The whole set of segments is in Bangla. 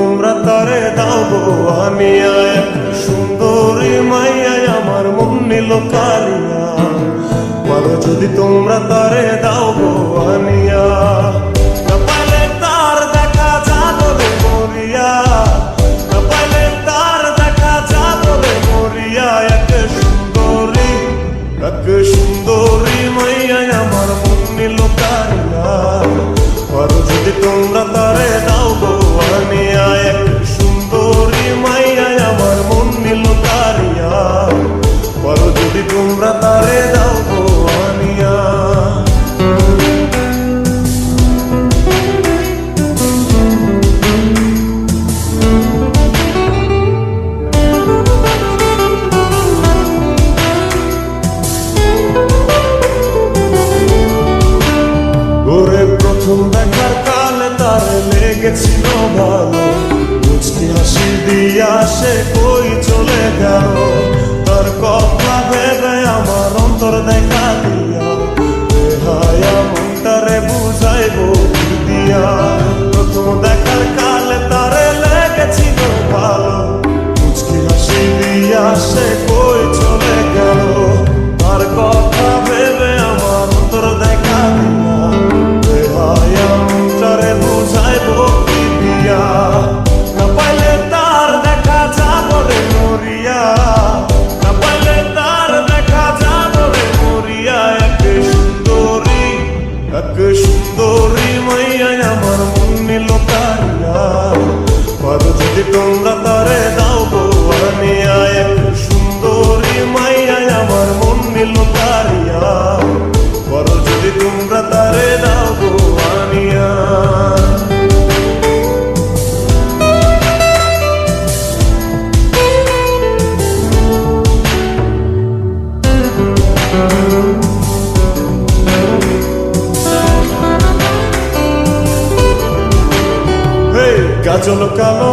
তোমরা তারে দাও গো আনিয়া এক সুন্দরী মাইয়ায় আমার মন নিল কারিয়া পারো যদি তোমরা তারে দাও গো আনিয়া সুন্দরী আমার কারিয়া যদি তোমরা তারে দাও গো লেগেছিল ভালো। মুচকি হাসি দিয়া সে কই চলে গেল? তার কথা তোমরা তারে দাও গো আনিয়া এক সুন্দরী মাইয়া আমার মন নিল কারিয়া পারো যদি তোমরা তারে দাও গো আনিয়া হেই, গাজল কালো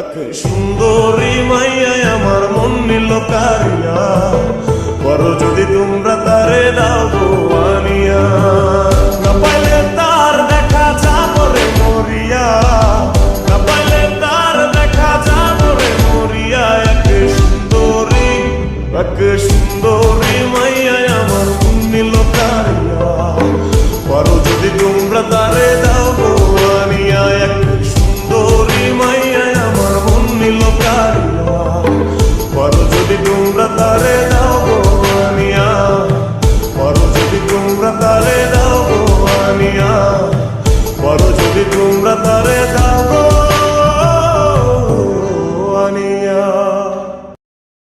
এক সুন্দরী মাইয়া আমার মন নিল কারিয়া। বড় যদি তোমরা তারে দাও আনিয়া। না পাইলে দেখা যাবরে মরিয়া। না দেখা যাবরে মরিয়া। এক সুন্দরী এক সুন্দরী মাইয়া আমার মন কারিয়া। বড় যদি তোমরা তারে দাও বড় যদি তোমরা তারে দাও আনিয়া। বড় যদি তোমরা তারে দাও আনিয়া। বড় যদি তোমরা তারে দাও